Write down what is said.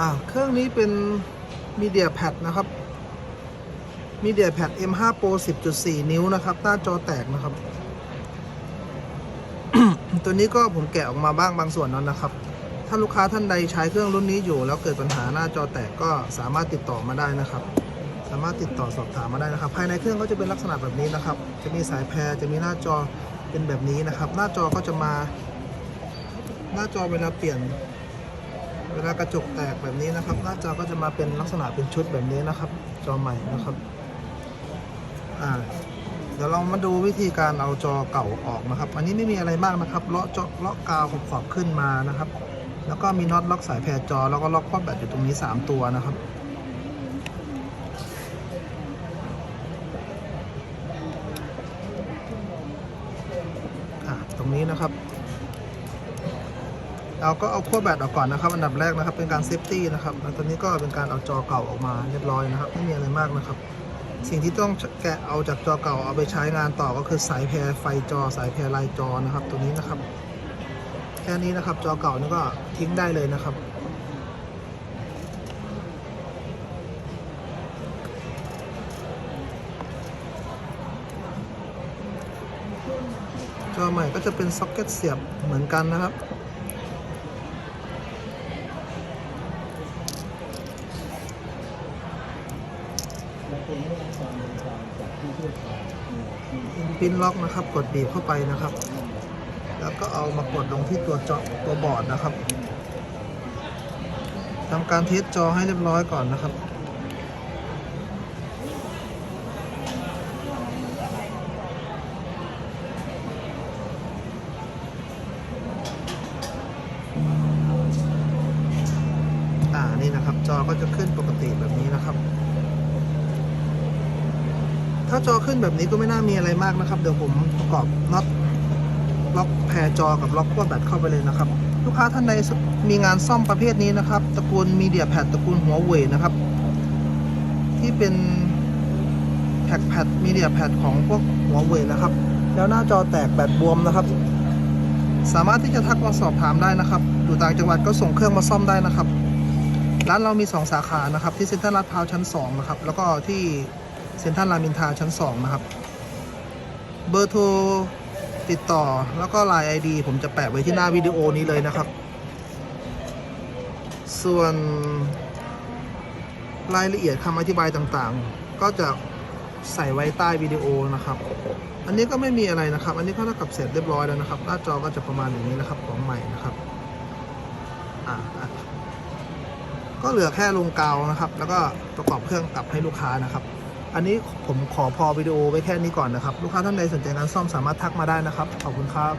อ่าเครื่องนี้เป็น Media Pad นะครับ Media Pad M5 Pro 10.4 นิ้วนะครับ หน้าจอแตกนะครับ ตัวนี้ก็ผมแกะออกมาบ้างบางส่วนแล้วนะครับ ถ้าลูกค้าท่านใดใช้เครื่องรุ่นนี้อยู่ แล้วเกิดปัญหาหน้าจอแตกก็สามารถติดต่อมาได้นะครับ สามารถติดต่อสอบถามมาได้นะครับ ภายในเครื่องก็จะเป็นลักษณะแบบนี้นะครับ จะมีสายแพรจะมีหน้าจอเป็นแบบนี้นะครับ หน้าจอก็จะมา หน้าจอเวลาเปลี่ยน เวลากระจกแตกแบบนี้นะครับ หน้าจอก็จะมาเป็นลักษณะเป็นชุดแบบนี้นะครับ จอใหม่นะครับอ่าเดี๋ยวเรามาดูวิธีการเอาจอเก่าออกนะครับ อันนี้ไม่มีอะไรมากนะครับ เลาะจอเลาะกาวขอบขอบขึ้นมานะครับ แล้วก็มีน็อตล็อกสายแพรจอ แล้วก็ล็อกข้อแบตอยู่ตรงนี้ 3 ตัวนะครับตรงนี้นะครับ เราก็เอาขั้วแบตออกก่อนนะครับ อันดับแรกนะครับ เป็นการเซฟตี้นะครับแล้วตอนนี้ก็เป็นการเอาจอเก่าออกมาเรียบร้อยนะครับ ไม่มีอะไรมากนะครับ สิ่งที่ต้องแกะเอาจากจอเก่าเอาไปใช้งานต่อก็คือสายแพรไฟจอ สายแพรลายจอนะครับ ตัวนี้นะครับ แค่นี้นะครับ จอเก่านี่ก็ทิ้งได้เลยนะครับจอใหม่ก็จะเป็นซ็อกเก็ตเสียบเหมือนกันนะครับ พินล็อกนะครับ กดบีบเข้าไปนะครับ แล้วก็เอามากดลงที่ตัวจอตัวบอร์ดนะครับทำการเทสจอให้เรียบร้อยก่อนนะครับอ่านี่นะครับ จอก็จะขึ้นปกติแบบนี้นะครับ ถ้าจอขึ้นแบบนี้ก็ไม่น่ามีอะไรมากนะครับ เดี๋ยวผมประกอบน็อตล็อกแพรจอกับล็อกขั้วแบตเข้าไปเลยนะครับ ลูกค้าท่านใดมีงานซ่อมประเภทนี้นะครับตระกูลมีเดียแพดตระกูลหัวเว่ยนะครับ ที่เป็นแท็กแพดมีเดียแพดของพวกหัวเว่ยนะครับ แล้วหน้าจอแตกแบตบวมนะครับ สามารถที่จะทักมาสอบถามได้นะครับอยู่ต่างจังหวัดก็ส่งเครื่องมาซ่อมได้นะครับร้านเรามี 2 สาขานะครับ ที่เซ็นทรัลลาดพร้าวชั้น 2 นะครับ แล้วก็ที่ เซ็นทรัลรามินทาชั้น 2 นะครับ เบอร์โทรติดต่อแล้วก็ Line ID ผมจะแปะไว้ที่หน้าวิดีโอนี้เลยนะครับ ส่วนรายละเอียดคำอธิบายต่างๆ ก็จะใส่ไว้ใต้วิดีโอนะครับ อันนี้ก็ไม่มีอะไรนะครับ อันนี้ก็เท่ากับเสร็จเรียบร้อยแล้วนะครับ หน้าจอก็จะประมาณอย่างนี้นะครับของใหม่นะครับอ่าก็เหลือแค่ลงกาวนะครับ แล้วก็ประกอบเครื่องกลับให้ลูกค้านะครับ อันนี้ผมขอพอวิดีโอไว้แค่นี้ก่อนนะครับ ลูกค้าท่านใดสนใจงานซ่อมสามารถทักมาได้นะครับ ขอบคุณครับ